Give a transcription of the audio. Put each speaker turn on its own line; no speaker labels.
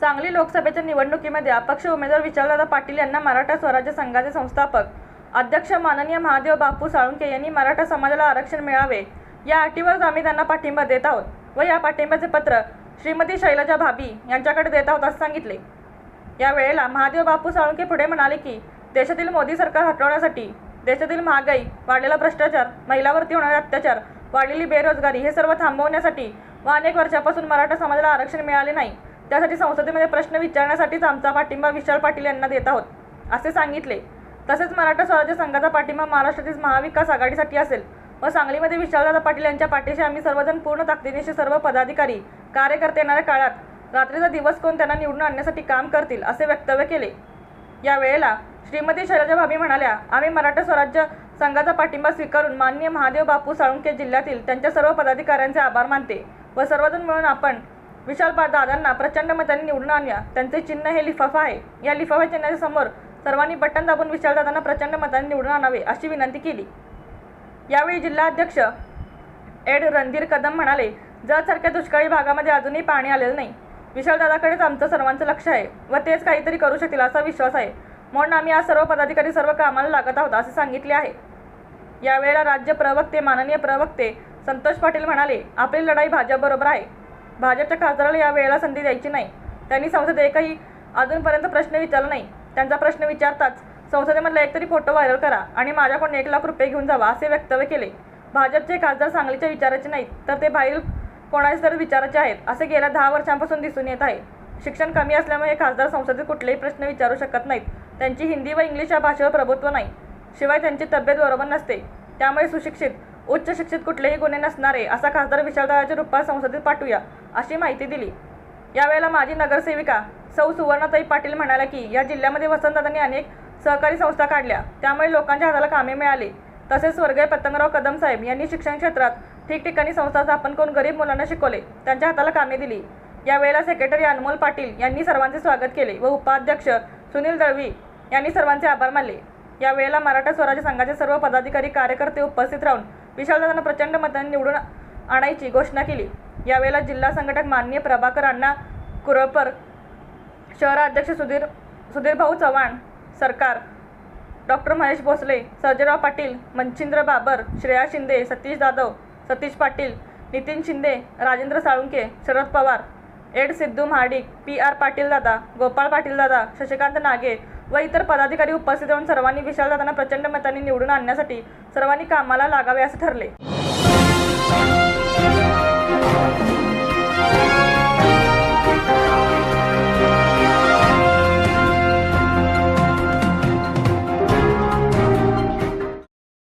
सांगली लोकसभेच्या निवडणुकीमध्ये अपक्ष उमेदवार विचारदादा पाटील यांना मराठा स्वराज्य संघाचे संस्थापक. अध्यक्ष माननीय महादेव बापू साळुंके यांनी मराठा समाजाला आरक्षण मिळावे. या अटीवरच आम्ही त्यांना पाठिंबा देत आहोत व या पाठिंब्याचे पत्र श्रीमती शैलजा भाभी यांच्याकडे देत आहोत असं सांगितले. या वेळेला महादेव बापू साळुंके पुढे म्हणाले की देशातील मोदी सरकार हटवण्यासाठी देशातील महागाई वाढलेला भ्रष्टाचार महिलावरती होणारे अत्याचार वाढलेली बेरोजगारी हे सर्व थांबवण्यासाठी व अनेक वर्षापासून मराठा समाजाला आरक्षण मिळाले नाही. त्यासाठी संसदेमध्ये प्रश्न विचारण्यासाठीच आमचा पाठिंबा विशाल पाटील यांना देत आहोत. असे सांगितले. तसेच मराठा स्वराज्य संघाचा पाठिंबा महाराष्ट्रातील महाविकास आघाडीसाठी असेल. व सांगलीमध्ये विशालदादा पाटील यांच्या पाठीशी आम्ही सर्वजण पूर्ण ताकदीनिशी सर्व पदाधिकारी कार्यकर्ते येणाऱ्या काळात रात्रीचा दिवस कोण त्यांना निवडून आणण्यासाठी काम करतील असे वक्तव्य केले. या वेळेला श्रीमती शैलजा भाभी म्हणाल्या आम्ही मराठा स्वराज्य संघाचा पाठिंबा स्वीकारून माननीय महादेव बापू साळुंके जिल्ह्यातील त्यांच्या सर्व पदाधिकाऱ्यांचे आभार मानते व सर्वजण मिळून आपण विशाल दादांना प्रचंड मतांनी निवडून आणल्या. त्यांचे चिन्ह हे लिफाफा आहे. या लिफाफा चिन्हाच्या समोर सर्वांनी बटन दाबून विशाल दादांना प्रचंड मतांनी निवडून आणावे अशी विनंती केली. यावेळी जिल्हाध्यक्ष एड रणधीर कदम म्हणाले जतसारख्या दुष्काळी भागामध्ये अजूनही पाणी आलेलं नाही. विशालदादाकडेच आमचं सर्वांचं लक्ष आहे व तेच काहीतरी करू शकतील असा विश्वास आहे. म्हणून आम्ही आज सर्व पदाधिकारी सर्व कामाला लागत आहोत असे सांगितले आहे. यावेळेला राज्य प्रवक्ते माननीय प्रवक्ते संतोष पाटील म्हणाले आपली लढाई भाजपबरोबर आहे. भाजपच्या खासदाराला या वेळेला संधी द्यायची नाही. त्यांनी संसदेत एकही अजूनपर्यंत प्रश्न विचारला नाही. त्यांचा प्रश्न विचारताच संसदेमधला एकतरी फोटो व्हायरल करा आणि माझ्याकडून एक लाख रुपये घेऊन जावा असे वक्तव्य केले. भाजपचे खासदार सांगलीच्या विचाराचे नाहीत तर ते बाहेर कोणाचे तर विचाराचे आहेत असे गेल्या दहा वर्षांपासून दिसून येत आहे. शिक्षण कमी असल्यामुळे हे खासदार संसदेत कुठलेही प्रश्न विचारू शकत नाहीत. त्यांची हिंदी व इंग्लिश या भाषेवर प्रभुत्व नाही. शिवाय त्यांची तब्येत बरोबर नसते. त्यामुळे सुशिक्षित उच्च शिक्षित कुठलेही गुन्हे नसणारे असा खासदार विशालदाच्या रूपात संसदेत पाठवूया अशी माहिती दिली. यावेळेला माजी नगरसेविका सौ सुवर्णाताई पाटील म्हणाल्या की या जिल्ह्यामध्ये वसंतदादांनी अनेक सहकारी संस्था काढल्या त्यामुळे लोकांच्या हाताला कामे मिळाली. तसेच स्वर्गीय पतंगराव कदम साहेब यांनी शिक्षण क्षेत्रात ठिकठिकाणी संस्था स्थापन करून गरीब मुलांना शिकवले त्यांच्या हाताला कामे दिली. यावेळेला सेक्रेटरी अनमोल पाटील यांनी सर्वांचे स्वागत केले व उपाध्यक्ष सुनील दळवी यांनी सर्वांचे आभार मानले. यावेळेला मराठा स्वराज्य संघाचे सर्व पदाधिकारी कार्यकर्ते उपस्थित राहून विशालदादांना प्रचंड मतांनी निवडून आणायची घोषणा केली. यावेळेला जिल्हा संघटक माननीय प्रभाकर अण्णा कुरळपर शहराध्यक्ष सुधीर सुधीरभाऊ चव्हाण सरकार डॉक्टर महेश भोसले सर्जेराव पाटील मनचिंद्र बाबर श्रेया शिंदे सतीश जाधव सतीश पाटील नितीन शिंदे राजेंद्र साळुंके शरद पवार एड सिद्धू महाडिक पी आर पाटील दादा गोपाळ पाटील दादा शशिकांत नागे व इतर पदाधिकारी उपस्थित राहून सर्वांनी विशाल दादांना प्रचंड मतांनी निवडून आणण्यासाठी सर्वांनी कामाला लागावे असे ठरले.